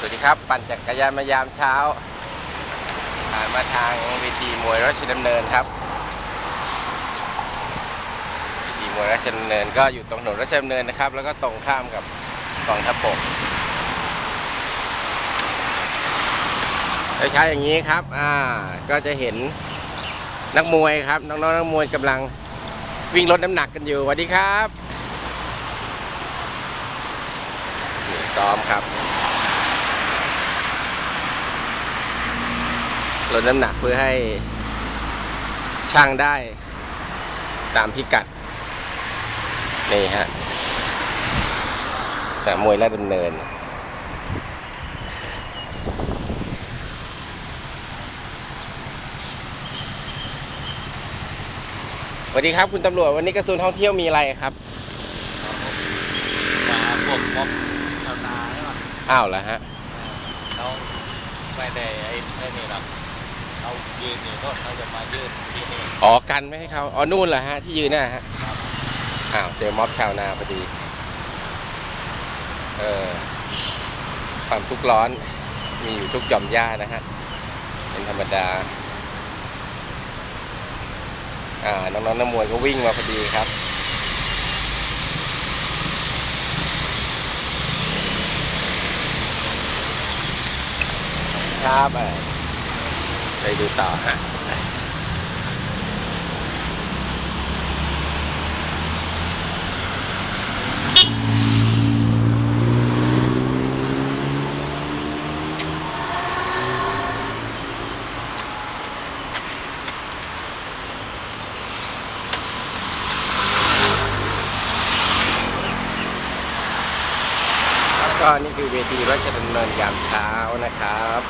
สวัสดีครับ ปั่นจักรยานมายามเช้า ผ่านมาทางเวทีมวยราชดำเนินครับเวทีมวยราชดำเนินก็อยู่ตรงถนนราชดำเนินนะครับ แล้วก็ตรงข้ามกับกองทัพบกเช้าอย่างนี้ครับ อ่า ก็จะเห็นนักมวยครับ น้องๆนักมวยกำลังวิ่งลดน้ำหนักกันอยู่สวัสดีครับซ้อมครับ ลดน้ำหนักเพื่อให้ช่างได้ตามพิกัด นี่ฮะสนามมวยราชดำเนิน สวัสดีครับคุณตำรวจ วันนี้กระทรวงท่องเที่ยวมีอะไรครับมาพวกม็อบชาวนาใช่ป่ะอ้าวเหรอฮะเขาไม่ได้ไอ้ไอ้นี่หรอก เขายืนอยู่โน่นเขาจะมายืนที่นี่อ๋อกันไม่ให้เขาอ๋อนู่นเหรอฮะที่ยืนน่ะฮะอ้าวเจอม็อบชาวนาพอดี เออความทุกข์ร้อนมีอยู่ทุกหย่อมย่านะฮะเป็นธรรมดา อ่าน้องๆนักมวยก็วิ่งมาพอดีครับครับอะ ไปดูต่อฮะแล้วก็นี่คือเวทีรัชดำเนินยามเช้านะครับ